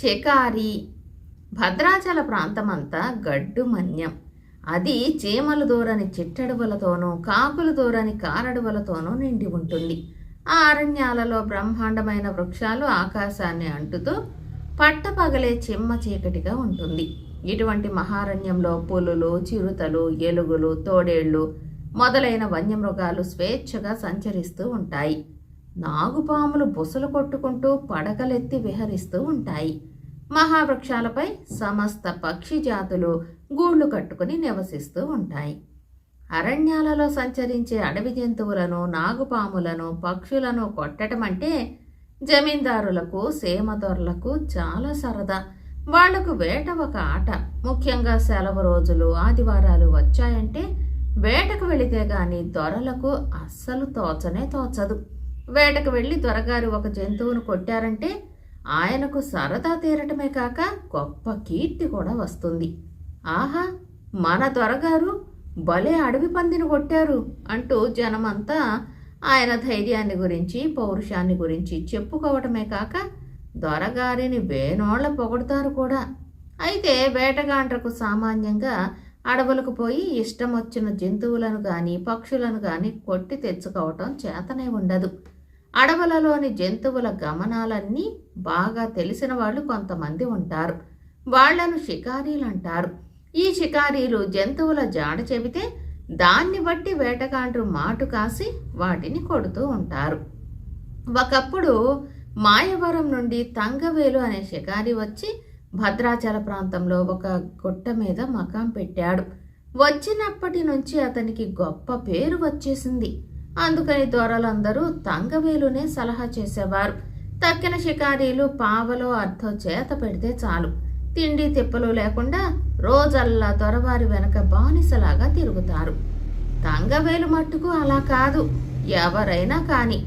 షికారి భద్రాచల ప్రాంతమంతా గడ్డు మన్యం. అది చీమలు దూరని చిట్టడువులతోనూ కాకులు దూరని కారడువులతోనూ నిండి ఉంటుంది. ఆ అరణ్యాలలో బ్రహ్మాండమైన వృక్షాలు ఆకాశాన్ని అంటుతూ పట్టపగలే చిమ్మ చీకటిగా ఉంటుంది. ఇటువంటి మహారణ్యంలో పులులు చిరుతలు ఎలుగులు తోడేళ్ళు మొదలైన వన్యమృగాలు స్వేచ్ఛగా సంచరిస్తూ ఉంటాయి. నాగుపాములు బుసలు కొట్టుకుంటూ పడకలెత్తి విహరిస్తూ ఉంటాయి. మహావృక్షాలపై సమస్త పక్షి జాతులు గూళ్ళు కట్టుకుని నివసిస్తూ ఉంటాయి. అరణ్యాలలో సంచరించే అడవి జంతువులను నాగుపాములను పక్షులను కొట్టడం అంటే జమీందారులకు సేమదొరలకు చాలా సరదా. వాళ్ళకు వేట ఒక ఆట. ముఖ్యంగా సెలవు రోజులు ఆదివారాలు వచ్చాయంటే వేటకు వెళితే గాని దొరలకు అస్సలు తోచనే తోచదు. వేటకు వెళ్ళి దొరగారు ఒక జంతువును కొట్టారంటే ఆయనకు సరదా తీరటమే కాక గొప్ప కీర్తి కూడా వస్తుంది. ఆహా మన దొరగారు భలే అడవి పందిని కొట్టారు అంటూ జనమంతా ఆయన ధైర్యాన్ని గురించి పౌరుషాన్ని గురించి చెప్పుకోవటమే కాక దొరగారిని వేనోళ్ళ పొగడతారు కూడా. అయితే వేటగాండ్రకు సామాన్యంగా అడవులకు పోయి ఇష్టం వచ్చిన జంతువులను కానీ పక్షులను కానీ కొట్టి తెచ్చుకోవటం చేతనే ఉండదు. అడవులలోని జంతువుల గమనాలన్నీ బాగా తెలిసిన వాళ్ళు కొంతమంది ఉంటారు. వాళ్ళను షికారీలు అంటారు. ఈ షికారీలు జంతువుల జాడ చెబితే దాన్ని బట్టి వేటగాండ్రు మాటు కాసి వాటిని కొడుతూ ఉంటారు. ఒకప్పుడు మాయవరం నుండి తంగవేలు అనే షికారి వచ్చి భద్రాచల ప్రాంతంలో ఒక గుట్ట మీద మకాం పెట్టాడు. వచ్చినప్పటి నుంచి అతనికి గొప్ప పేరు వచ్చేసింది. అందుకని దొరలందరూ తంగవేలునే సలహా చేసేవారు. తక్కిన షికారీలు పావలో అర్థం చేత పెడితే చాలు. తిండి తిప్పలు లేకుండా రోజల్లా దొరవారి వెనక బానిసలాగా తిరుగుతారు. తంగవేలు మట్టుకు అలా కాదు. ఎవరైనా కాని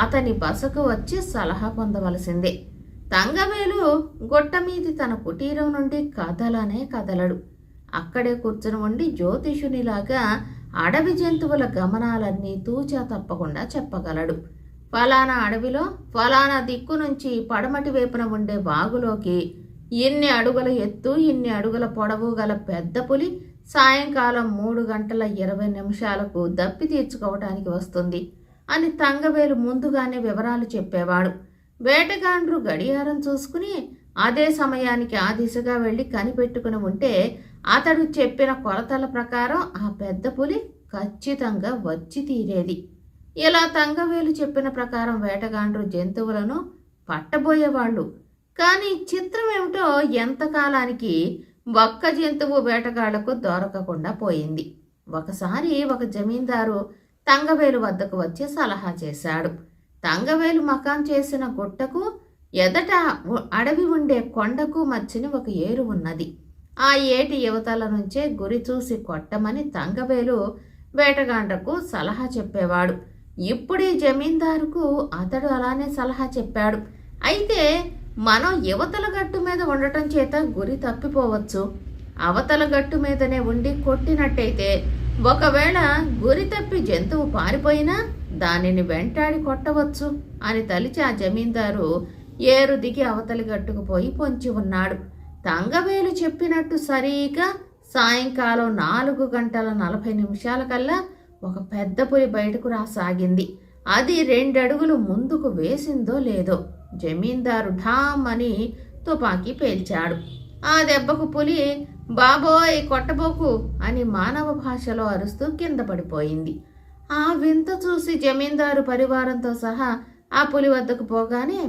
అతని బసకు వచ్చి సలహా పొందవలసిందే. తంగవేలు గొట్టమీది తన కుటీరం నుండి కదలనే కదలడు. అక్కడే కూర్చుని ఉండి జ్యోతిషునిలాగా అడవి జంతువుల గమనాలన్నీ తూచా తప్పకుండా చెప్పగలడు. ఫలానా అడవిలో ఫలానా దిక్కు నుంచి పడమటి వైపున ఉండే వాగులోకి ఇన్ని అడుగుల ఎత్తు ఇన్ని అడుగుల పొడవు గల పెద్ద పులి సాయంకాలం మూడు గంటల ఇరవై నిమిషాలకు దప్పి తీర్చుకోవటానికి వస్తుంది అని తంగవేలు ముందుగానే వివరాలు చెప్పేవాడు. వేటగాండ్రు గడియారం చూసుకుని అదే సమయానికి ఆ దిశగా వెళ్ళి కనిపెట్టుకుని ఉంటే అతడు చెప్పిన కొలతల ప్రకారం ఆ పెద్ద పులి ఖచ్చితంగా వచ్చి తీరేది. ఇలా తంగవేలు చెప్పిన ప్రకారం వేటగాండ్రు జంతువులను పట్టబోయేవాళ్ళు. కానీ చిత్రం ఏమిటో ఎంతకాలానికి ఒక్క జంతువు వేటగాళ్ళకు దొరకకుండా పోయింది. ఒకసారి ఒక జమీందారు తంగవేలు వద్దకు వచ్చి సలహా చేశాడు. తంగవేలు మకాం చేసిన గుట్టకు ఎదట అడవి ఉండే కొండకు మధ్యని ఒక ఏరు ఉన్నది. ఆ ఏటి యువతల నుంచే గురి చూసి కొట్టమని తంగవేలు వేటగాండ్రకు సలహా చెప్పేవాడు. ఇప్పుడీ జమీందారుకు అతడు అలానే సలహా చెప్పాడు. అయితే మనం యువతల గట్టు మీద ఉండటం చేత గురి తప్పిపోవచ్చు. అవతల గట్టు మీదనే ఉండి కొట్టినట్టయితే ఒకవేళ గురి తప్పి జంతువు పారిపోయినా దానిని వెంటాడి కొట్టవచ్చు అని తలిచి ఆ జమీందారు ఏరు దిగి అవతలి గట్టుకు పోయి పొంచి ఉన్నాడు. తంగవేలు చెప్పినట్టు సరిగా సాయంకాలం నాలుగు గంటల నలభై నిమిషాల కల్లా ఒక పెద్ద పులి బయటకు రాసాగింది. అది రెండడుగులు ముందుకు వేసిందో లేదో జమీందారు ఢామ్ అని తుపాకీ పేల్చాడు. ఆ దెబ్బకు పులి బాబోయ్ కొట్టబోకు అని మానవ భాషలో అరుస్తూ కింద పడిపోయింది. ఆ వింత చూసి జమీందారు పరివారంతో సహా ఆ పులి వద్దకు పోగానే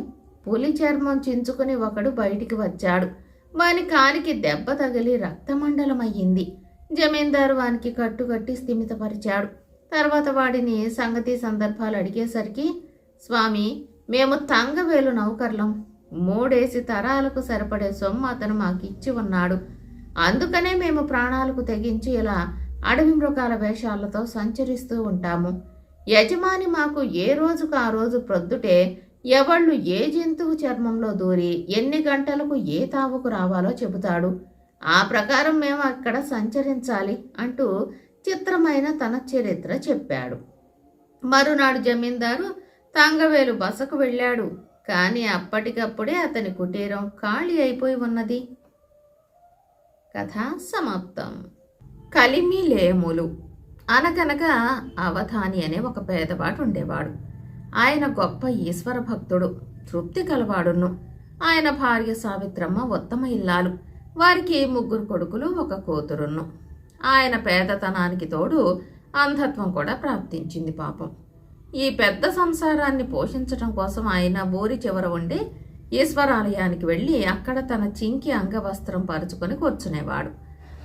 పులి చర్మం చించుకుని ఒకడు బయటికి వచ్చాడు. వాని కాలికి దెబ్బ తగిలి రక్తమండలమయ్యింది. జమీందారు వానికి కట్టుకట్టి స్థిమితపరిచాడు. తర్వాత వాడిని సంగతి సందర్భాలు అడిగేసరికి స్వామి మేము తంగవేలు నౌకర్లం. మూడేసి తరాలకు సరిపడే సొమ్ము అతను మాకు ఇచ్చి ఉన్నాడు. అందుకనే మేము ప్రాణాలకు తెగించి ఇలా అడవి మృగాల వేషాలతో సంచరిస్తూ ఉంటాము. యజమాని మాకు ఏ రోజుకు ఆ రోజు ప్రొద్దుటే ఎవళ్ళు ఏ జంతువు చర్మంలో దూరి ఎన్ని గంటలకు ఏ తావుకు రావాలో చెబుతాడు. ఆ ప్రకారం మేము అక్కడ సంచరించాలి అంటూ చిత్రమైన తన చరిత్ర చెప్పాడు. మరునాడు జమీందారు తంగవేలు బసకు వెళ్ళాడు. కానీ అప్పటికప్పుడే అతని కుటీరం ఖాళీ అయిపోయి ఉన్నది. కథ సమాప్తం. కలిమి లేములు అనగనగా అవధాని అనే ఒక పేదవాడు ఉండేవాడు. ఆయన గొప్ప ఈశ్వర భక్తుడు తృప్తి కలవాడును. ఆయన భార్య సావిత్రమ్మ ఉత్తమ ఇల్లాలు. వారికి ముగ్గురు కొడుకులు ఒక కూతురును. ఆయన పేదతనానికి తోడు అంధత్వం కూడా ప్రాప్తించింది పాపం. ఈ పెద్ద సంసారాన్ని పోషించటం కోసం ఆయన ఊరి చివర ఉండి ఈశ్వరాలయానికి వెళ్ళి అక్కడ తన చింకి అంగవస్త్రం పరుచుకొని కూర్చునేవాడు.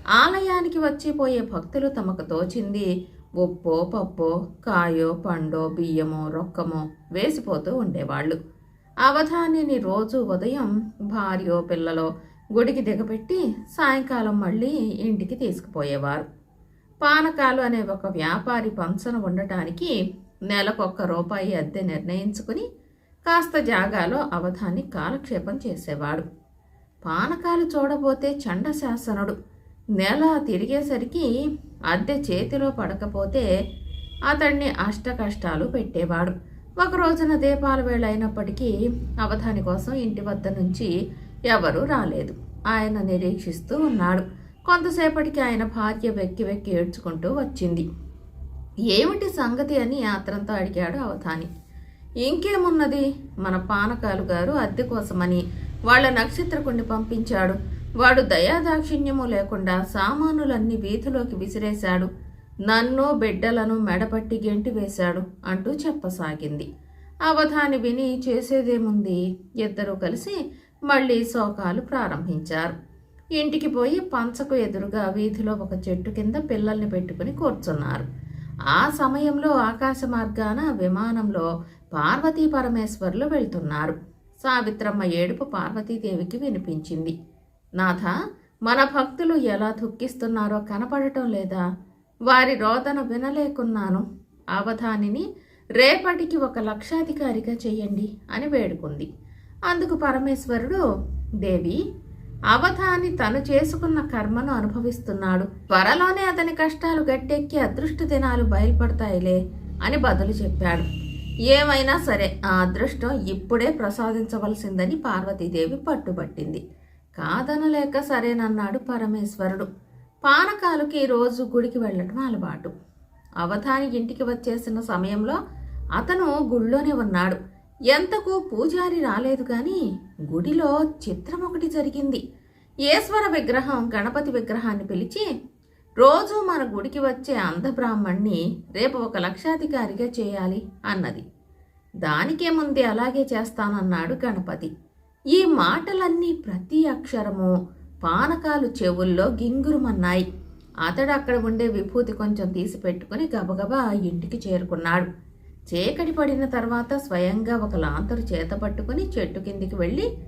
ఆలయానికి వచ్చిపోయే భక్తులు తమకు తోచింది ఉప్పో పప్పో కాయో పండో బియ్యమో రొక్కమో వేసిపోతూ ఉండేవాళ్ళు. అవధానిని రోజు ఉదయం భార్యో పిల్లలో గుడికి దిగబెట్టి సాయంకాలం మళ్ళీ ఇంటికి తీసుకుపోయేవారు. పానకాలు అనే ఒక వ్యాపారి పంచన ఉండటానికి నెలకొక్క రూపాయి అద్దె నిర్ణయించుకుని కాస్త జాగాలో అవధాన్ని కాలక్షేపం చేసేవాడు. పానకాలు చూడబోతే చండశాసనుడు. నెల తిరిగేసరికి అద్దె చేతిలో పడకపోతే అతన్ని అష్ట కష్టాలు పెట్టేవాడు. ఒక రోజున దీపాల వేళ అయినప్పటికీ అవధాని కోసం ఇంటి వద్ద నుంచి ఎవరూ రాలేదు. ఆయన నిరీక్షిస్తూ ఉన్నాడు. కొంతసేపటికి ఆయన భార్య వెక్కి వెక్కి ఏడ్చుకుంటూ వచ్చింది. ఏమిటి సంగతి అని ఆత్రంతో అడిగాడు అవధాని. ఇంకేమున్నది? మన పానకాలు గారు అద్దె కోసమని వాళ్ళ నక్షత్రకుణ్ణి పంపించాడు. వాడు దయాదాక్షిణ్యము లేకుండా సామానులన్నీ వీధిలోకి విసిరేశాడు. నన్నో బిడ్డలను మెడపట్టి గెంటి వేశాడు అంటూ చెప్పసాగింది. అవధాని విని చేసేదేముంది? ఇద్దరూ కలిసి మళ్ళీ శోకాలు ప్రారంభించారు. ఇంటికి పోయి పంచకు ఎదురుగా వీధిలో ఒక చెట్టు కింద పిల్లల్ని పెట్టుకుని కూర్చున్నారు. ఆ సమయంలో ఆకాశ మార్గాన విమానంలో పార్వతీ పరమేశ్వర్లు వెళ్తున్నారు. సావిత్రమ్మ ఏడుపు పార్వతీదేవికి వినిపించింది. నాథ మన భక్తులు ఎలా దుఃఖిస్తున్నారో కనపడటం లేదా? వారి రోదన వినలేకున్నాను. అవధానిని రేపటికి ఒక లక్షాధికారిగా చేయండి అని వేడుకుంది. అందుకు పరమేశ్వరుడు దేవి అవధాని తను చేసుకున్న కర్మను అనుభవిస్తున్నాడు. త్వరలోనే అతని కష్టాలు గట్టెక్కి అదృష్ట దినాలు బయలుపడతాయిలే అని బదులు చెప్పాడు. ఏమైనా సరే ఆ అదృష్టం ఇప్పుడే ప్రసాదించవలసిందని పార్వతీదేవి పట్టుబట్టింది. కాదనలేక సరేనన్నాడు పరమేశ్వరుడు. పానకాలుకి రోజు గుడికి వెళ్ళటం అలవాటు. అవధాని ఇంటికి వచ్చేసిన సమయంలో అతను గుళ్ళోనే ఉన్నాడు. ఎంతకు పూజారి రాలేదు కానీ గుడిలో చిత్రం ఒకటి జరిగింది. ఈశ్వర విగ్రహం గణపతి విగ్రహాన్ని పిలిచి రోజు మన గుడికి వచ్చే అంధబ్రాహ్మణ్ణి రేపు ఒక లక్షాధికారిగా చేయాలి అన్నది. దానికేముంది అలాగే చేస్తానన్నాడు గణపతి. ఈ మాటలన్నీ ప్రతి అక్షరము పానకాలు చెవుల్లో గింగురుమన్నాయి. అతడు అక్కడ ఉండే విభూతి కొంచెం తీసి పెట్టుకుని గబగబా ఇంటికి చేరుకున్నాడు. చీకటి పడిన తర్వాత స్వయంగా ఒక లాంతరు చేత పట్టుకుని చెట్టు కిందికి వెళ్ళి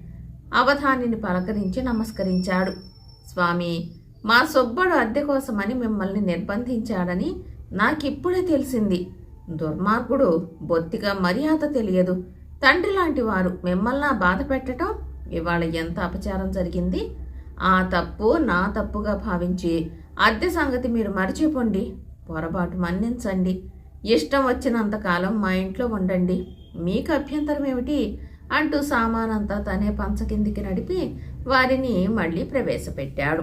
అవధానిని పలకరించి నమస్కరించాడు. స్వామి మా సుబ్బడు అద్దె కోసమని మిమ్మల్ని నిర్బంధించాడని నాకిప్పుడే తెలిసింది. దుర్మార్గుడు బొత్తిగా మర్యాద తెలియదు. తండ్రి లాంటి వారు మిమ్మల్ని బాధ పెట్టడం ఇవాళ ఎంత అపచారం జరిగింది? ఆ తప్పు నా తప్పుగా భావించి అద్దె సంగతి మీరు మర్చిపోండి. పొరపాటు మన్నించండి. ఇష్టం వచ్చినంతకాలం మా ఇంట్లో ఉండండి. మీకు అభ్యంతరం ఏమిటి? అంటూ సామానంతా తనే పంచ కిందికి నడిపి వారిని మళ్ళీ ప్రవేశపెట్టాడు.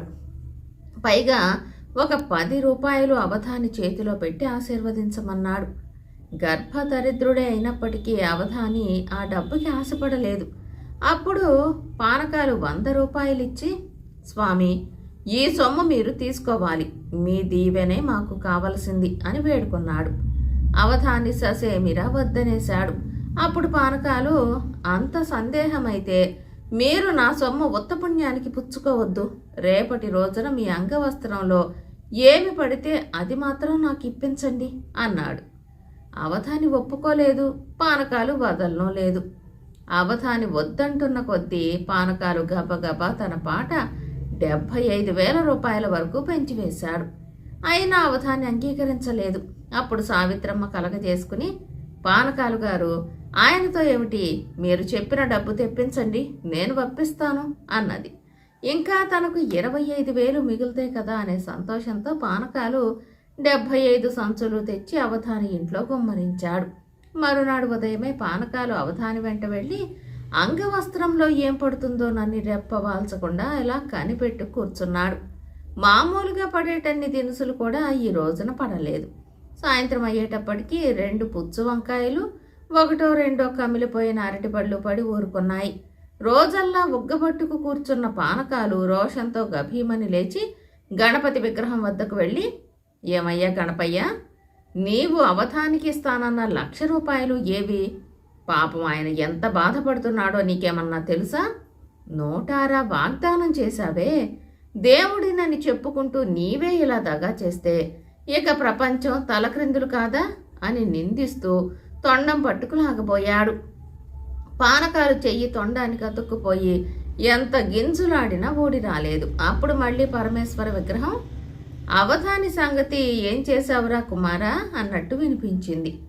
పైగా ఒక పది రూపాయలు అవధాని చేతిలో పెట్టి ఆశీర్వదించమన్నాడు. గర్భదరిద్రుడే అయినప్పటికీ అవధాని ఆ డబ్బుకి ఆశపడలేదు. అప్పుడు పానకాలు వంద రూపాయలిచ్చి స్వామి ఈ సొమ్ము మీరు తీసుకోవాలి. మీ దీవెనే మాకు కావలసింది అని వేడుకున్నాడు. అవధాని ససేమిరా వద్దనేశాడు. అప్పుడు పానకాలు అంత సందేహమైతే మీరు నా సొమ్ము ఉత్తపుణ్యానికి పుచ్చుకోవద్దు. రేపటి రోజున మీ అంగవస్త్రంలో ఏమి పడితే అది మాత్రం నాకు ఇప్పించండి అన్నాడు. అవధాని ఒప్పుకోలేదు పానకాలు వదలడం లేదు. అవధాని వద్దంటున్న కొద్దీ పానకాలు గబగబా తన పాట డెబ్భై ఐదు వేల రూపాయల వరకు పెంచివేశాడు అయినా అవధాని అంగీకరించలేదు. అప్పుడు సావిత్రమ్మ కలగజేసుకుని పానకాలు గారు ఆయనతో ఏమిటి? మీరు చెప్పిన డబ్బు తెప్పించండి నేను పంపిస్తాను అన్నది. ఇంకా తనకు ఇరవై ఐదు వేలు మిగులుతాయి కదా అనే సంతోషంతో పానకాలు డెబ్భై ఐదు సంచులు తెచ్చి అవధాని ఇంట్లో గుమ్మరించాడు. మరునాడు ఉదయమే పానకాలు అవధాని వెంట వెళ్ళి అంగవస్త్రంలో ఏం పడుతుందో నన్ను రెప్పవాల్చకుండా ఇలా కనిపెట్టు కూర్చున్నాడు. మామూలుగా పడేటన్ని దినుసులు కూడా ఈ రోజున పడలేదు. సాయంత్రం అయ్యేటప్పటికీ రెండు పుచ్చు వంకాయలు ఒకటో రెండో కమిలిపోయిన అరటిపళ్ళు పడి ఊరుకున్నాయి. రోజల్లా ఉగ్గబట్టుకు కూర్చున్న పానకాలు రోషంతో గభీమని లేచి గణపతి విగ్రహం వద్దకు వెళ్ళి ఏమయ్యా గణపయ్య నీవు అవధానికి ఇస్తానన్న లక్ష రూపాయలు ఏవి? పాపం ఆయన ఎంత బాధపడుతున్నాడో నీకేమన్నా తెలుసా? నోటారా వాగ్దానం చేశావే. దేవుడినని చెప్పుకుంటూ నీవే ఇలా దగా చేస్తే ఇక ప్రపంచం తలక్రిందులు కాదా? అని నిందిస్తూ తొండం పట్టుకులాగబోయాడు. పానకాలు చెయ్యి తొండానికి అతుక్కుపోయి ఎంత గింజులాడినా ఓడి రాలేదు. అప్పుడు మళ్ళీ పరమేశ్వర విగ్రహం అవధాని సంగతి ఏం చేశావురా కుమారా? అన్నట్టు వినిపించింది.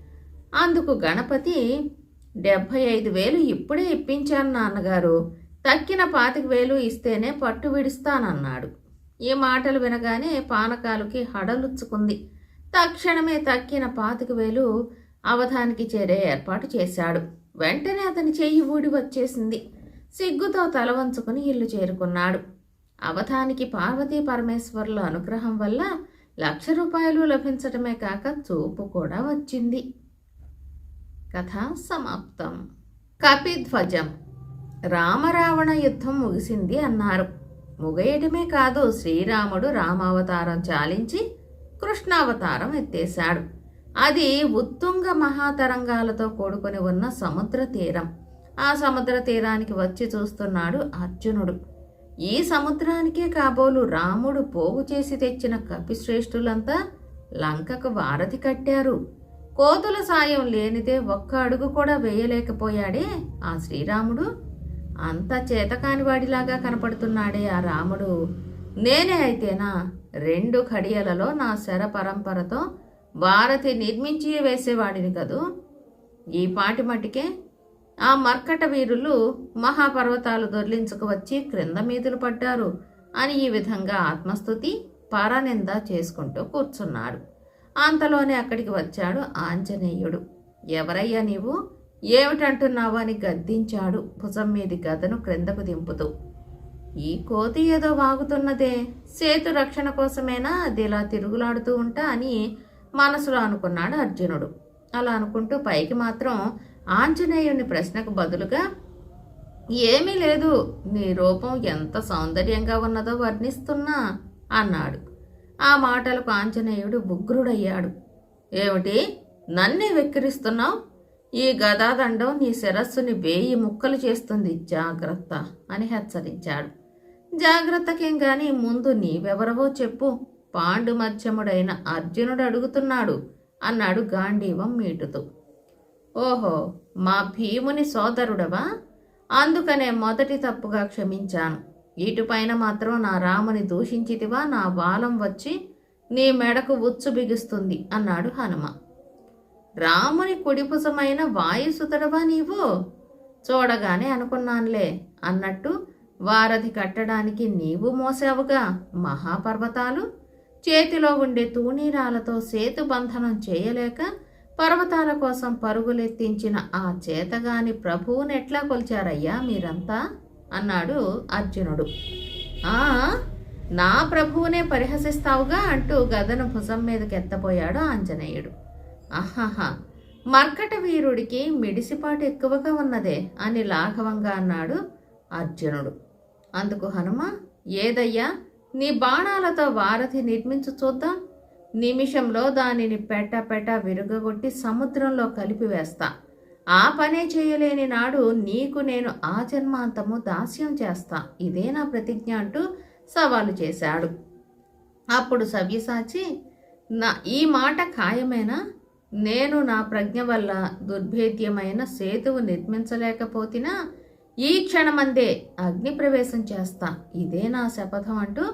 అందుకు గణపతి డెబ్భై ఐదు వేలు ఇప్పుడే ఇప్పించాను నాన్నగారు. తక్కిన పాతిక వేలు ఇస్తేనే పట్టు విడుస్తానన్నాడు. ఈ మాటలు వినగానే పానకాలుకి హడలుచ్చుకుంది. తక్షణమే తక్కిన పాతిక వేలు అవధానికి చేరే ఏర్పాటు చేశాడు. వెంటనే అతని చెయ్యి ఊడి వచ్చేసింది. సిగ్గుతో తల వంచుకుని ఇల్లు చేరుకున్నాడు. అవధానికి పార్వతీ పరమేశ్వరుల అనుగ్రహం వల్ల లక్ష రూపాయలు లభించటమే కాక చూపు కూడా వచ్చింది. కథ సమాప్తం. కపిధ్వజం. రామరావణ యుద్ధం ముగిసింది అన్నారు. ముగయటమే కాదు శ్రీరాముడు రామావతారం చాలించి కృష్ణావతారం ఎత్తేశాడు. అది ఉత్తుంగ మహాతరంగాలతో కూడుకొని ఉన్న సముద్ర తీరం. ఆ సముద్ర తీరానికి వచ్చి చూస్తున్నాడు అర్జునుడు. ఈ సముద్రానికే కాబోలు రాముడు పోగు చేసి తెచ్చిన కపిశ్రేష్ఠులంతా లంకకు వారధి కట్టారు. కోతుల సాయం లేనిదే ఒక్క అడుగు కూడా వేయలేకపోయాడే ఆ శ్రీరాముడు. అంత చేతకానివాడిలాగా కనపడుతున్నాడే ఆ రాముడు. నేనే అయితేనా రెండు ఖడియలలో నా శర పరంపరతో వారధి నిర్మించి వేసేవాడిని కదూ? ఈ పాటి మటుకే ఆ మర్కట వీరులు మహాపర్వతాలు దొర్లించుకు వచ్చి క్రింద మీదులు పడ్డారు అని ఈ విధంగా ఆత్మస్థుతి పరనింద చేసుకుంటూ కూర్చున్నాడు. అంతలోనే అక్కడికి వచ్చాడు ఆంజనేయుడు. ఎవరయ్యా నీవు? ఏమిటంటున్నావు అని గద్దించాడు భుజం మీది గదను క్రిందకు దింపుతూ. ఈ కోతి ఏదో వాగుతున్నదే. సేతు రక్షణ కోసమేనా అది ఇలా తిరుగులాడుతూ ఉంటా అని మనసులో అనుకున్నాడు అర్జునుడు. అలా అనుకుంటూ పైకి మాత్రం ఆంజనేయుని ప్రశ్నకు బదులుగా ఏమీ లేదు నీ రూపం ఎంత సౌందర్యంగా ఉన్నదో వర్ణిస్తున్నా అన్నాడు. ఆ మాటలకు ఆంజనేయుడు బుగ్రుడయ్యాడు ఏమిటి? నన్నే వెక్కిరిస్తున్నావు? ఈ గదాదండం నీ శిరస్సుని వేయి ముక్కలు చేస్తుంది. జాగ్రత్త అని హెచ్చరించాడు. జాగ్రత్తకేం గాని ముందు నీవెవరవో చెప్పు. పాండు మధ్యముడైన అర్జునుడు అడుగుతున్నాడు అన్నాడు గాంధీవం మీటుతూ. ఓహో మా భీముని సోదరుడవా? అందుకనే మొదటి తప్పుగా క్షమించాను. ఇటుపైన మాత్రం నా రాముని దూషించితివా? నా బాలం వచ్చి నీ మెడకు ఉచ్చు బిగుస్తుంది అన్నాడు హనుమ. రాముని కుడిపుసమైన వాయుసుతడవా నీవు? చూడగానే అనుకున్నానులే అన్నట్టు వారధి కట్టడానికి నీవు మోసావుగా మహాపర్వతాలు? చేతిలో ఉండే తూణీరాలతో సేతు బంధనం చేయలేక పర్వతాల కోసం పరుగులెత్తించిన ఆ చేతగాని ప్రభువునెట్లా కొలిచారయ్యా మీరంతా? అన్నాడు అర్జునుడు. ఆ నా ప్రభువునే పరిహసిస్తావుగా అంటూ గదను భుజం మీదకి ఎత్తపోయాడు ఆంజనేయుడు. ఆహాహా మర్కట వీరుడికి మిడిసిపాటు ఎక్కువగా ఉన్నదే అని లాఘవంగా అన్నాడు అర్జునుడు. అందుకు హనుమ ఏదయ్యా నీ బాణాలతో వారధి నిర్మించు చూద్దాం. నిమిషంలో దానిని పెట్ట పెట్ట విరుగగొట్టి సముద్రంలో కలిపివేస్తా ఆ పనే చేయలేని నాడు నీకు నేను ఆ జన్మాంతము దాస్యం చేస్తా. ఇదే నా ప్రతిజ్ఞ అంటూ సవాలు చేశాడు. అప్పుడు సవ్యసాచి నా ఈ మాట ఖాయమేనా? నేను నా ప్రజ్ఞ వల్ల దుర్భేద్యమైన సేతువు నిర్మించలేకపోతినా? ఈ క్షణమందే అగ్ని ప్రవేశం చేస్తా. ఇదే నా శపథం అంటూ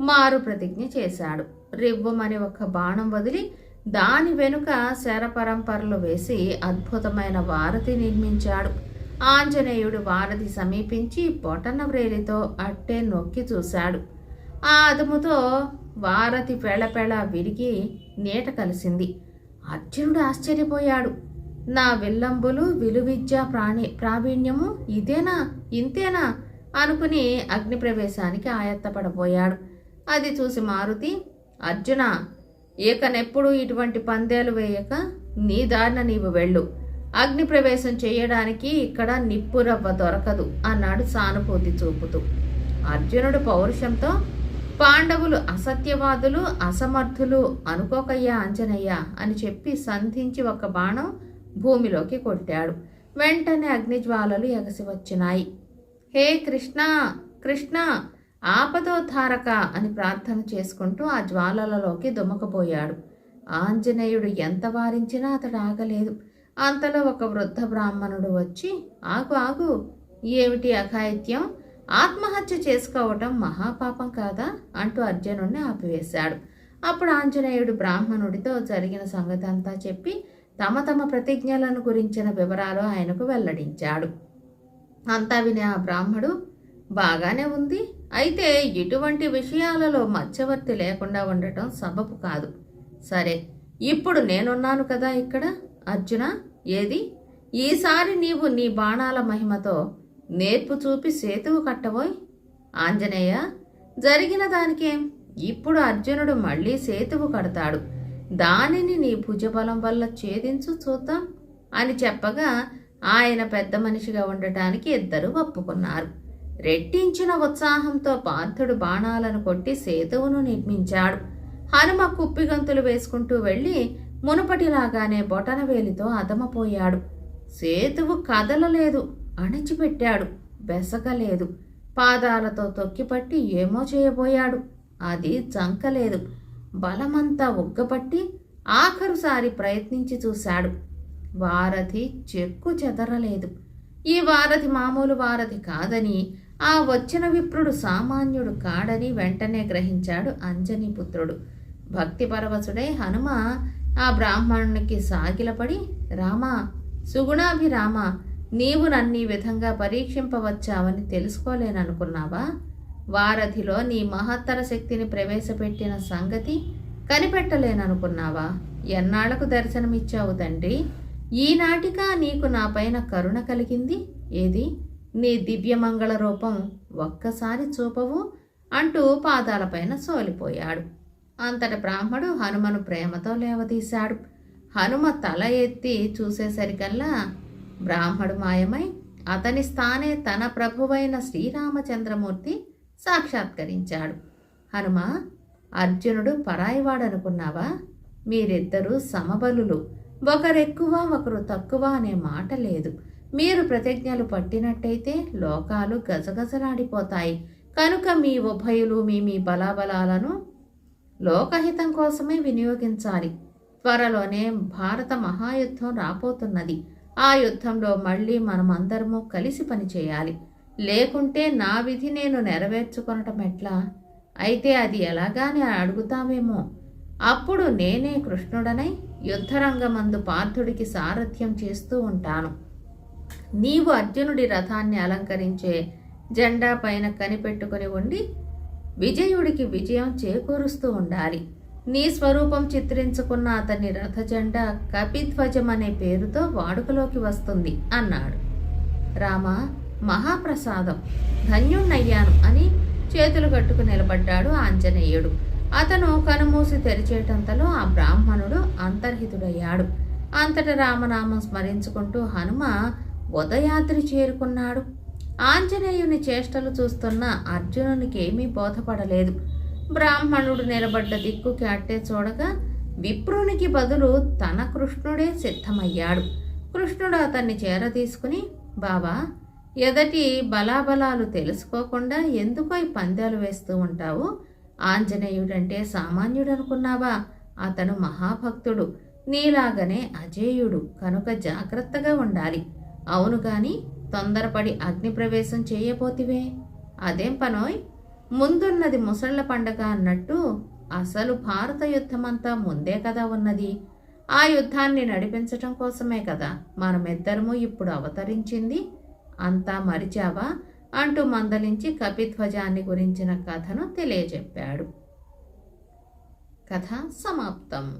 మారు ప్రతిజ్ఞ చేశాడు. రివ్వమని ఒక బాణం వదిలి దాని వెనుక శర పరంపరలు వేసి అద్భుతమైన వారధి నిర్మించాడు. ఆంజనేయుడు వారధి సమీపించి పొటన వ్రేలితో అట్టే నొక్కి చూశాడు. ఆ అదుముతో వారధి పెళపెళ విరిగి నీట కలిసింది. అర్జునుడు ఆశ్చర్యపోయాడు. నా విల్లంబులు విలువిద్యా ప్రాణి ప్రావీణ్యము ఇదేనా? ఇంతేనా? అనుకుని అగ్నిప్రవేశానికి ఆయత్తపడబోయాడు. అది చూసి మారుతి అర్జున ఏకనెప్పుడు ఇటువంటి పందేలు వేయక నీ దారిన నీవు వెళ్ళు. అగ్ని ప్రవేశం చేయడానికి ఇక్కడ నిప్పురవ్వ దొరకదు అన్నాడు సానుభూతి చూపుతూ. అర్జునుడు పౌరుషంతో పాండవులు అసత్యవాదులు అసమర్థులు అనుకోకయ్యా ఆంజనేయ అని చెప్పి సంధించి ఒక బాణం భూమిలోకి కొట్టాడు. వెంటనే అగ్నిజ్వాలలు ఎగసి వచ్చినాయి హే కృష్ణ కృష్ణ ఆపదోధారక అని ప్రార్థన చేసుకుంటూ ఆ జ్వాలలలోకి దుమకపోయాడు. ఆంజనేయుడు ఎంత వారించినా అతడు ఆగలేదు. అంతలో ఒక వృద్ధ బ్రాహ్మణుడు వచ్చి ఆగు ఆగు ఏమిటి అఘాయిత్యం? ఆత్మహత్య చేసుకోవటం మహాపాపం కాదా? అంటూ అర్జునుడిని ఆపివేశాడు. అప్పుడు ఆంజనేయుడు బ్రాహ్మణుడితో జరిగిన సంగతి అంతా చెప్పి తమ తమ ప్రతిజ్ఞలను గురించిన వివరాలు ఆయనకు వెల్లడించాడు. అంతా విని ఆ బ్రాహ్మడు బాగానే ఉంది. అయితే ఇటువంటి విషయాలలో మధ్యవర్తి లేకుండా ఉండటం సబబు కాదు. సరే ఇప్పుడు నేనున్నాను కదా ఇక్కడ? అర్జున ఏది? ఈసారి నీవు నీ బాణాల మహిమతో నేర్పు చూపి సేతువు కట్టబోయ్. ఆంజనేయ జరిగిన దానికేం? ఇప్పుడు అర్జునుడు మళ్ళీ సేతువు కడతాడు. దానిని నీ భుజబలం వల్ల ఛేదించు చూద్దాం అని చెప్పగా ఆయన పెద్ద మనిషిగా ఉండటానికి ఇద్దరు ఒప్పుకున్నారు. రెట్టించిన ఉత్సాహంతో పార్థుడు బాణాలను కొట్టి సేతువును నిర్మించాడు. హనుమ కుప్పిగంతులు వేసుకుంటూ వెళ్ళి మునుపటిలాగానే బొటనవేలితో అదమపోయాడు సేతువు కదలలేదు అణిచిపెట్టాడు బెసకలేదు. పాదాలతో తొక్కిపట్టి ఏమో చేయబోయాడు. అది జంకలేదు. బలమంతా ఉగ్గపట్టి ఆఖరుసారి ప్రయత్నించి చూశాడు. వారధి చెక్కు చెదరలేదు. ఈ వారధి మామూలు వారధి కాదని ఆ వచ్చిన విప్రుడు సామాన్యుడు కాడని వెంటనే గ్రహించాడు అంజనీపుత్రుడు భక్తి పరవశుడై హనుమ ఆ బ్రాహ్మణునికి సాగిలపడి రామా సుగుణాభిరామ నీవు నన్ను ఈ విధంగా పరీక్షింపవచ్చావని తెలుసుకోలేననుకున్నావా? వారధిలో నీ మహత్తర శక్తిని ప్రవేశపెట్టిన సంగతి కనిపెట్టలేననుకున్నావా? ఎన్నాళ్ళకు దర్శనమిచ్చావు తండ్రి? ఈనాటిగా నీకు నాపైన కరుణ కలిగింది? ఏది? నీ దివ్యమంగళ రూపం ఒక్కసారి చూపవు అంటూ పాదాలపైన సోలిపోయాడు. అంతట బ్రాహ్మడు హనుమను ప్రేమతో లేవదీశాడు. హనుమ తల ఎత్తి చూసేసరికల్లా బ్రాహ్మడు మాయమై అతని స్థానే తన ప్రభువైన శ్రీరామచంద్రమూర్తి సాక్షాత్కరించాడు. హనుమ అర్జునుడు పరాయివాడనుకున్నావా? మీరిద్దరూ సమబలులు. ఒకరెక్కువ ఒకరు తక్కువ అనే మాట లేదు. మీరు ప్రతిజ్ఞలు పట్టినట్టయితే లోకాలు గజగజలాడిపోతాయి. కనుక మీ ఉభయులు మీ మీ బలాబలాలను లోకహితం కోసమే వినియోగించాలి. త్వరలోనే భారత మహాయుద్ధం రాబోతున్నది. ఆ యుద్ధంలో మళ్ళీ మనమందరము కలిసి పనిచేయాలి. లేకుంటే నా విధి నేను నెరవేర్చుకొనటం ఎట్లా? అయితే అది ఎలాగానే అడుగుతావేమో. అప్పుడు నేనే కృష్ణుడనై యుద్ధరంగమందు పార్థుడికి సారథ్యం చేస్తూ ఉంటాను. నీవు అర్జునుడి రథాన్ని అలంకరించే జెండా పైన కనిపెట్టుకుని ఉండి విజయుడికి విజయం చేకూరుస్తూ ఉండాలి. నీ స్వరూపం చిత్రించుకున్న అతని రథ జెండా కపిధ్వజం అనే పేరుతో వాడుకలోకి వస్తుంది అన్నాడు. రామ మహాప్రసాదం ధన్యుణ్ణయ్యాను అని చేతులు కట్టుకు నిలబడ్డాడు ఆంజనేయుడు. అతను కనుమూసి తెరిచేటంతలో ఆ బ్రాహ్మణుడు అంతర్హితుడయ్యాడు. అంతట రామనామం స్మరించుకుంటూ హనుమ ఉదయాద్రి చేరుకున్నాడు. ఆంజనేయుని చేష్టలు చూస్తున్న అర్జునునికి ఏమీ బోధపడలేదు. బ్రాహ్మణుడు నిలబడ్డ దిక్కుకి అట్టే చూడగా విప్రునికి బదులు తన కృష్ణుడే సిద్ధమయ్యాడు. కృష్ణుడు అతన్ని చేరదీసుకుని బాబా ఎదటి బలాబలాలు తెలుసుకోకుండా ఎందుకో పందాలు వేస్తూ ఉంటావు? ఆంజనేయుడంటే సామాన్యుడు అనుకున్నావా అతను మహాభక్తుడు. నీలాగనే అజేయుడు. కనుక జాగ్రత్తగా ఉండాలి. అవును గాని తొందరపడి అగ్నిప్రవేశం చేయబోతివే. అదేం పనోయ్? ముందున్నది ముసళ్ళ పండగ అన్నట్టు అసలు భారత యుద్ధమంతా ముందే కదా ఉన్నది. ఆ యుద్ధాన్ని నడిపించటం కోసమే కదా మనమిద్దరము ఇప్పుడు అవతరించింది. అంతా మరిచావా? అంటూ మందలించి కపిధ్వజాన్ని గురించిన కథను తెలియజెప్పాడు. కథ సమాప్తం.